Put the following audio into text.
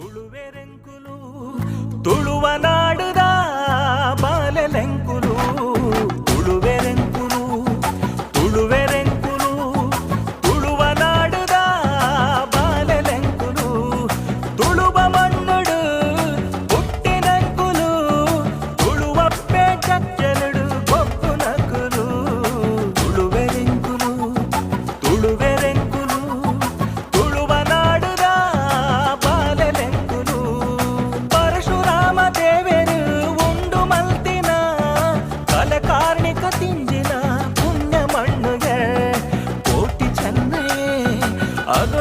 ತುಳುವೆರೆಂಕುಲು ತುಳುವನಾಡು Adam